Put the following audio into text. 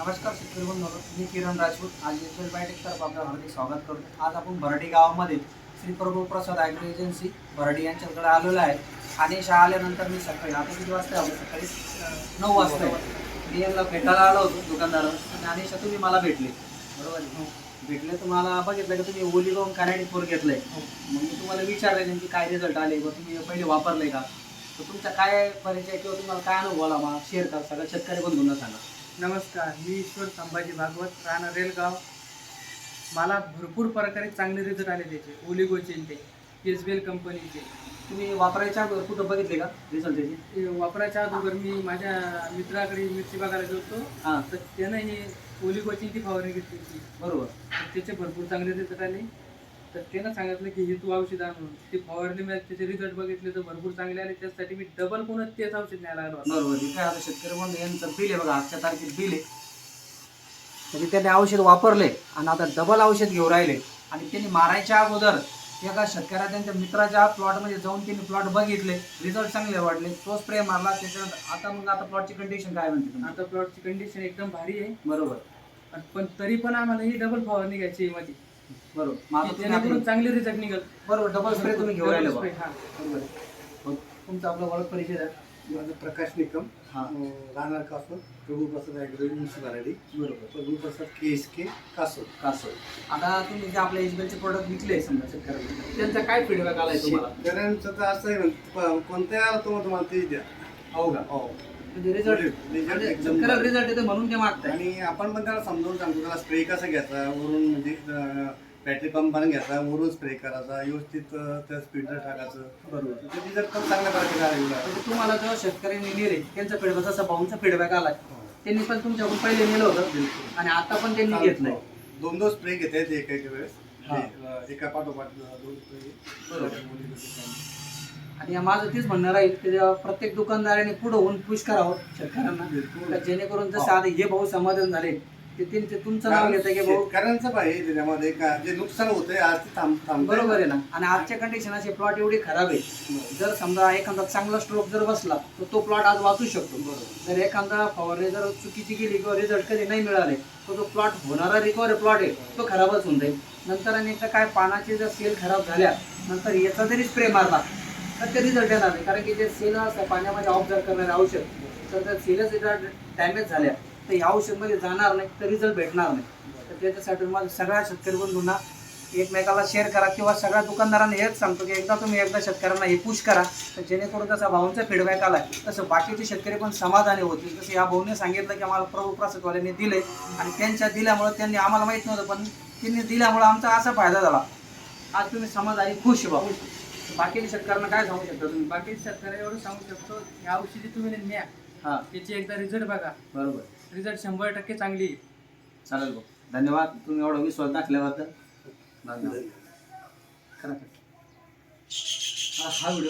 नमस्कार शेतकरी बंधू मी किरण राजपूत. आज एच एल आपलं हार्दिक स्वागत करतो. आज आपण भराडी गावामध्ये श्री प्रभू प्रसाद ॲग्रो एजन्सी भराडी यांच्याकडे आलेलो आहे. आणि शाळा आल्यानंतर मी सकाळी आता किती वाजता आलो सकाळी नऊ वाजता मी यांना भेटायला आलो होतो दुकानदाराला. आणि तुम्ही मला भेटले. बरोबर भेटले तुम्हाला बघितलं की तुम्ही ओली लावून कानाडी फोर घेतलंय. मग मी तुम्हाला विचारले नेमकी काय रिझल्ट आले व तुम्ही पहिले वापरले का? तर तुमचा काय परिचय किंवा तुम्हाला काय अनुभव आला? मग शेअर करा. सगळं शेतकरी बंधूंना सांगा. नमस्कार मी ईश्वर संभाजी भागवत राहणार रेलगाव. मला भरपूर प्रकारे चांगले रिझल्ट आले त्याचे ओलिगोचे ते एस बी एल कंपनीचे तुम्ही वापरायच्या अगोदर कुठं बघितले का रिझल्ट त्याचे? ते वापरायच्या अगोदर मी माझ्या मित्राकडे मिरची बघायला गेलो हां. तर त्यानं ही ओलिगोची ती फवारणी घेतली होती. बरोबर. तर त्याचे भरपूर चांगले रिझल्ट आले. तर त्यानं सांगितलं की हे तू औषध आणून ती फवारणी मी त्याचे रिझल्ट बघितले तर भरपूर चांगले आले. त्यासाठी मी डबल पुन्हा तेच औषध न्यायला होतो. बरोबर काय आता शेतकरी बंधू यांचं बिल आहे बघा. आजच्या तारखेत बिल आहे. तरी त्यांनी औषध वापरले आणि आता डबल औषध घेऊन राहिले. आणि त्यांनी मारायच्या अगोदर एका शेतकऱ्या त्यांच्या मित्राच्या प्लॉटमध्ये जाऊन त्यांनी प्लॉट बघितले. रिझल्ट चांगले वाटले तो स्प्रे मारला. त्याच्यानंतर आता मग आता प्लॉटची कंडिशन काय म्हणते तुम्ही? आता प्लॉटची कंडिशन एकदम भारी आहे. बरोबर. पण तरी पण आम्हाला ही डबल फवारणी घ्यायची आहे मध्ये बरोबर. मग आता तुम्ही जेणेकरून आता- चांगले रिझल्ट निघल. बरोबर डबल स्प्रे तुम्ही घेऊन बघा. हा. बरोबर. तुमचा आपला ओळख परिचय द्या. माझं प्रकाश निकम हां. अं, राहणार कासोद प्रभू प्रसाद ॲग्रो बरोबर. प्रभू प्रसाद के एस के कासोद असं आता तुम्ही जे आपल्या एजबीएलचे प्रोडक्ट विकले समजा शेतकऱ्यांना त्यांचा काय फीडबॅक आलाय तुम्हाला? शेतकऱ्यांचं तर असं आहे प- कोणत्या आला तुम्हाला तुम्हाला तेच द्या. हो का? हो. म्हणजे रिझल्ट Result एकदम शेतकऱ्याला भारी. रिझल्ट येतो म्हणून ते मागताय. आणि आपण पण त्याला समजावून सांगतो त्याला स्प्रे कसा घ्यायचा? वरून म्हणजे बॅटरी पंप पण घ्यायचा वरून स्प्रे करायचा व्यवस्थित अं, त्या स्पीडर टाकायचं. बरोबर. ते रिझल्ट पण चांगल्या प्रकारे आलेला आहे. म्हणजे तुम्हाला जेव्हा शेतकऱ्यांनी नेले त्यांचा फीडबॅक जसा भाऊंचा फीडबॅक आलाय. हो. त्यांनी पण तुमच्याकडून पहिले नेलं होतं. आणि आता पण त्यांनी घेतलंय. दोन दोन स्प्रे घेतात एका एका वेळेस. हा. ते, अं, एका पाठोपाठ दोन स्प्रे बरोबर. आणि माझं तेच म्हणणं राहील की प्रत्येक दुकानदाराने पुढे होऊन पुश करावं शेतकऱ्यांना जेणेकरून जसं आता हे भाऊ समाधान झाले ते ते- ते तुमचं नाव घेतं की भाऊ शेतकऱ्यांचं पाहिजे त्याच्यामध्ये का जे नुकसान होतंय आज ते थांब थांबतंय. बरोबर आहे ना. आणि आजच्या कंडिशन असे प्लॉट एवढे खराब आहे जर समजा एखादा चांगला स्ट्रोक जर बसला तर तो प्लॉट आज वाचू शकतो. जर एखादा फवारणी जर चुकीची गेली किंवा रिझल्ट कधी नाही मिळाले तर तो प्लॉट होणारा रिकवर प्लॉट आहे. तो खराबच होऊन जाईल. नंतर आणि काय पानाचे जर सेल खराब झाल्या नंतर याचा जरी स्प्रे मारला तर ते रिझल्ट येणार नाही. कारण की जे सेल असतात पाण्यामध्ये जर करणारे औषध तर त्या सेलच जर डॅमेज झाल्या. तर या औषधमध्ये जाणार नाही तर रिझल्ट भेटणार नाही. तर त्याच्यासाठी मला सगळ्या शेतकरी बंधूंना एकमेकाला शेअर करा किंवा सगळ्या दुकानदारांना हेच सांगतो की एकदा तुम्ही एकदा शेतकऱ्यांना हे पुश करा तर जेणेकरून जसा भाऊंचा फीडबॅक आला तसं बाकीचे शेतकरी पण समाधानी होतील. जसं या भाऊने सांगितलं की आम्हाला प्रभू प्रसादवाल्यांनी दिले आणि त्यांच्या दिल्यामुळं त्यांनी आम्हाला माहीत नव्हतं पण त्यांनी दिल्यामुळं आमचा असा फायदा झाला. आज तुम्ही समाधानी खुश आहे भाऊ बाकीच्या शेतकऱ्यांना काय सांगू शकता तुम्ही? बाकी शेतकऱ्या एवढं सांगू शकतो या औषधी तुम्ही न्या. हां. त्याची एकदा रिझल्ट बघा. बरोबर. रिझल्ट शंभर टक्के चांगली आहे. चालेल भाऊ. धन्यवाद. तुम्ही एवढा विश्वास दाखल्याबद्दल. धन्यवाद. करा. हा व्हिडिओ